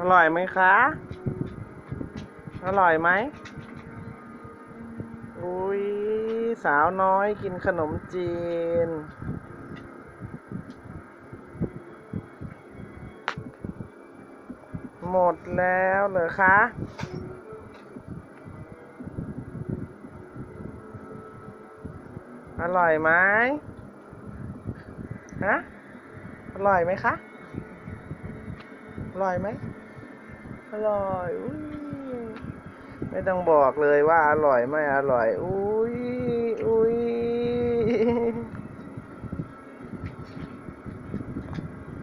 อร่อยไหมคะ อร่อยไหม อุ้ยสาวน้อยกินขนมจีน หมดแล้วเหรอคะอร่อยไหมฮะอร่อยไหมคะ อร่อยไหมอร่อยอุ้ยไม่ต้องบอกเลยว่าอร่อยไม่อร่อย อุ้ย